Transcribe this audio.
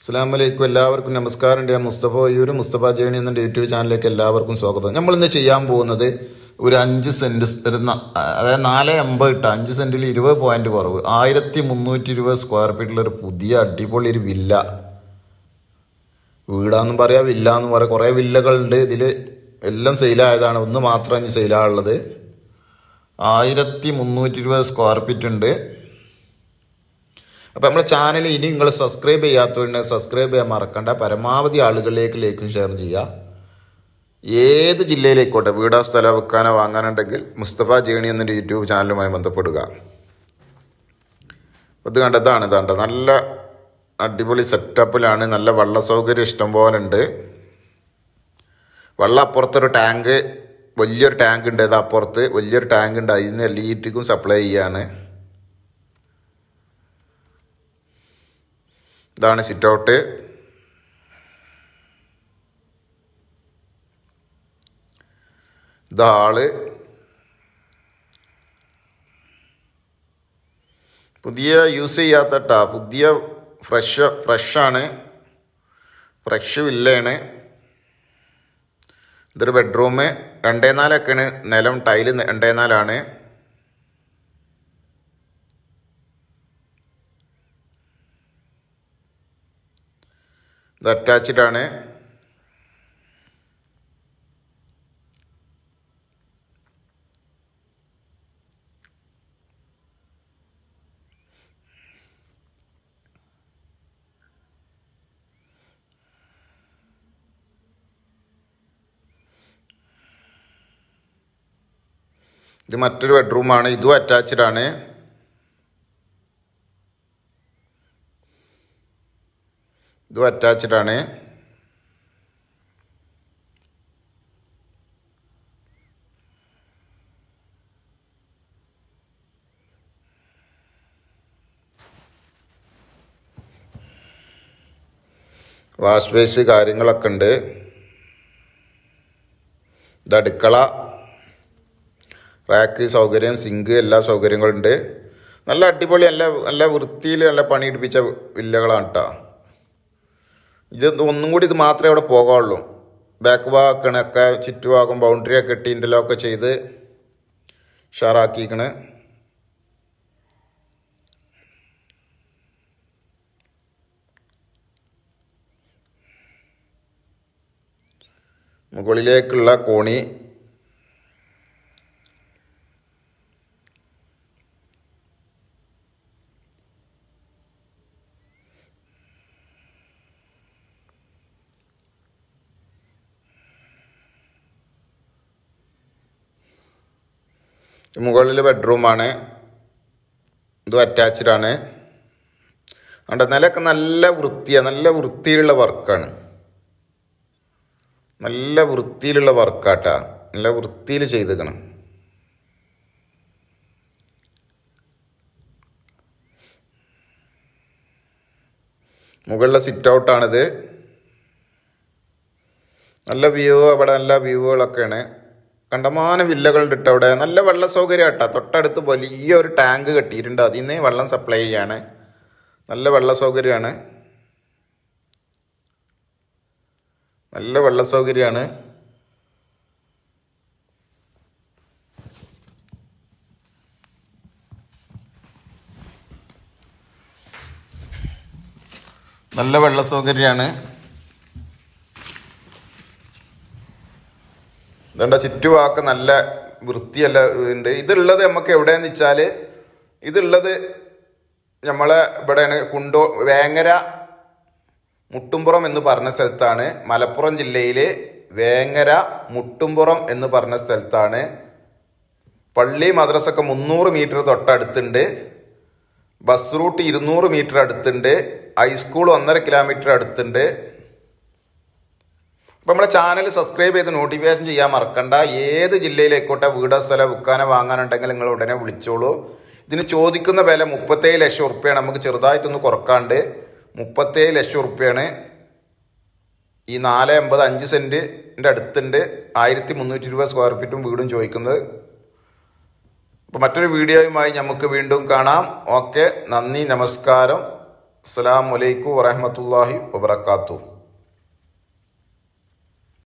അസ്സാം വലൈക്കും എല്ലാവർക്കും നമസ്കാരം ഞാൻ മുസ്തഫ ഒയ്യൂർ മുസ്തഫ ജേണി എന്ന യൂട്യൂബ് ചാനലിലേക്ക് എല്ലാവർക്കും സ്വാഗതം. നമ്മൾ ഇന്ന് ചെയ്യാൻ പോകുന്നത് ഒരു അഞ്ച് സെന്റ് ഒരു അതായത് നാല് എൺപത് ഇട്ട് അഞ്ച് സെന്റിൽ ഇരുപത് പോയിന്റ് കുറവ്. ആയിരത്തി മുന്നൂറ്റി ഇരുപത് സ്ക്വയർ ഫീറ്റിലൊരു പുതിയ അടിപൊളി ഒരു വില്ല. വീടാന്നും പറയാം വില്ല എന്ന് പറയാം. കുറേ വില്ലകളുണ്ട്. ഇതിൽ എല്ലാം സെയിലായതാണ് ഒന്ന് മാത്രം അഞ്ച് സെയിലാണുള്ളത് ആയിരത്തി മുന്നൂറ്റി ഇരുപത് സ്ക്വയർ ഫീറ്റ് ഉണ്ട്. അപ്പോൾ നമ്മുടെ ചാനൽ ഇനി നിങ്ങൾ സബ്സ്ക്രൈബ് ചെയ്യാത്തവരുടെ സബ്സ്ക്രൈബ് ചെയ്യാൻ മറക്കണ്ട. പരമാവധി ആളുകളിലേക്ക് ലേക്കും ഷെയർ ചെയ്യുക. ഏത് ജില്ലയിലേക്കോട്ടെ വീടോ സ്ഥലം വെക്കാനോ വാങ്ങാനുണ്ടെങ്കിൽ മുസ്തഫ ജേണി എന്നൊരു യൂട്യൂബ് ചാനലുമായി ബന്ധപ്പെടുക. ഇത് കണ്ടതാണ് ഇതാണ്ട് നല്ല അടിപൊളി സെറ്റപ്പിലാണ് നല്ല വെള്ള സൗകര്യം ഇഷ്ടം പോലെ ഉണ്ട്. വെള്ളം അപ്പുറത്തൊരു ടാങ്ക് വലിയൊരു ടാങ്ക് ഉണ്ട്. ഇത് അപ്പുറത്ത് വലിയൊരു ടാങ്ക് ഉണ്ട്. അതിൽ നിന്ന് എല്ലാം സപ്ലൈ ചെയ്യാണ്. ഇതാണ് സിറ്റ് ഔട്ട് ഇത് ഹാൾ പുതിയ യൂസ് ചെയ്യാത്ത ടാ പുതിയ ഫ്രഷ് ഫ്രഷാണ് ഫ്രഷ് വില്ലയാണ് ഇതൊരു ബെഡ്റൂം രണ്ടേ നാലൊക്കെയാണ്. നിലം ടൈൽ രണ്ടേ നാലാണ്. ഇത് അറ്റാച്ച്ഡ് ആണ്. ഇത് മറ്റൊരു ബെഡ്റൂമാണ് ഇതും അറ്റാച്ച്ഡ് ആണ്. ഇതും അറ്റാച്ച്ഡ് ആണ്. വാഷ് ബേസ് കാര്യങ്ങളൊക്കെ ഉണ്ട്. ഇത് അടുക്കള റാക്ക് സൗകര്യം സിങ്ക് എല്ലാ സൗകര്യങ്ങളുണ്ട് നല്ല അടിപൊളി നല്ല നല്ല വൃത്തിയിൽ നല്ല പണിയെടുപ്പിച്ച വില്ലകളാണ് കേട്ടോ ഇത് ഒന്നും കൂടി ഇത് മാത്രമേ അവിടെ പോകാവുള്ളൂ. ബാക്ക് ഭാഗക്കണൊക്കെ ചുറ്റുഭാഗം ബൗണ്ടറി ഒക്കെ ഇട്ട് ഇന്റർലോക്ക് ചെയ്ത് ഷാറാക്കിക്കണ് മുകളിലേക്കുള്ള കോണി മുകളിൽ ബെഡ്റൂമാണ് ഇതും അറ്റാച്ച്ഡ് ആണ്. അതുകൊണ്ട് നിലയൊക്കെ നല്ല വൃത്തിയാണ് നല്ല വൃത്തിയിലുള്ള വർക്കാണ്. നല്ല വൃത്തിയിലുള്ള വർക്കാട്ടാ. നല്ല വൃത്തിയിൽ ചെയ്തേക്കണം. മുകളിലെ സിറ്റ് ഔട്ടാണിത് നല്ല വ്യൂ അവിടെ നല്ല വ്യൂവുകളൊക്കെയാണ് കണ്ടമാനം വില്ലകളുണ്ട് കേട്ടോ അവിടെ നല്ല വെള്ള സൗകര്യം കേട്ടോ തൊട്ടടുത്ത് വലിയൊരു ടാങ്ക് കെട്ടിയിട്ടുണ്ട്. അതിൽ നിന്ന് വെള്ളം സപ്ലൈ ചെയ്യാണ്. നല്ല വെള്ള സൗകര്യമാണ്. നല്ല വെള്ള സൗകര്യമാണ്. നല്ല വെള്ള സൗകര്യമാണ്. ഇതുണ്ട ചുറ്റുഭാഗമൊക്കെ നല്ല വൃത്തിയല്ല ഉണ്ട് ഇതുള്ളത് നമുക്ക് എവിടെയെന്ന് വെച്ചാൽ ഇതുള്ളത് നമ്മളെ ഇവിടെയാണ് കുണ്ടോ വേങ്ങര മുട്ടുംപുറം എന്ന് പറഞ്ഞ സ്ഥലത്താണ്. മലപ്പുറം ജില്ലയിൽ വേങ്ങര മുട്ടുംപുറം എന്ന് പറഞ്ഞ സ്ഥലത്താണ്. പള്ളി മദ്രസൊക്കെ മുന്നൂറ് മീറ്റർ തൊട്ടടുത്തുണ്ട്. ബസ് റൂട്ട് ഇരുന്നൂറ് മീറ്റർ അടുത്തുണ്ട്. ഹൈസ്കൂൾ ഒന്നര കിലോമീറ്റർ അടുത്തുണ്ട്. അപ്പം നമ്മളെ ചാനൽ സബ്സ്ക്രൈബ് ചെയ്ത് നോട്ടിഫിക്കേഷൻ ചെയ്യാൻ മറക്കണ്ട. ഏത് ജില്ലയിലേക്കോട്ടെ വീടോ സ്ഥലം വിൽക്കാനോ വാങ്ങാനുണ്ടെങ്കിൽ നിങ്ങൾ ഉടനെ വിളിച്ചോളൂ. ഇതിന് ചോദിക്കുന്ന വില മുപ്പത്തേഴ് ലക്ഷം ഉറുപ്പ്യാണ്. നമുക്ക് ചെറുതായിട്ടൊന്ന് കുറക്കാണ്ട്. മുപ്പത്തേഴ് ലക്ഷം ഉറുപ്പ്യാണ്. ഈ നാല് എൺപത് അഞ്ച് സെന്റിന്റെ അടുത്തുണ്ട്. ആയിരത്തി മുന്നൂറ്റി ഇരുപത് സ്ക്വയർ ഫീറ്റും വീടും ചോദിക്കുന്നത്. അപ്പോൾ മറ്റൊരു വീഡിയോയുമായി നമുക്ക് വീണ്ടും കാണാം. ഓക്കെ നന്ദി നമസ്കാരം. അസ്സാം വലൈക്കും വറഹമത്തല്ലാഹി വബർക്കാത്തു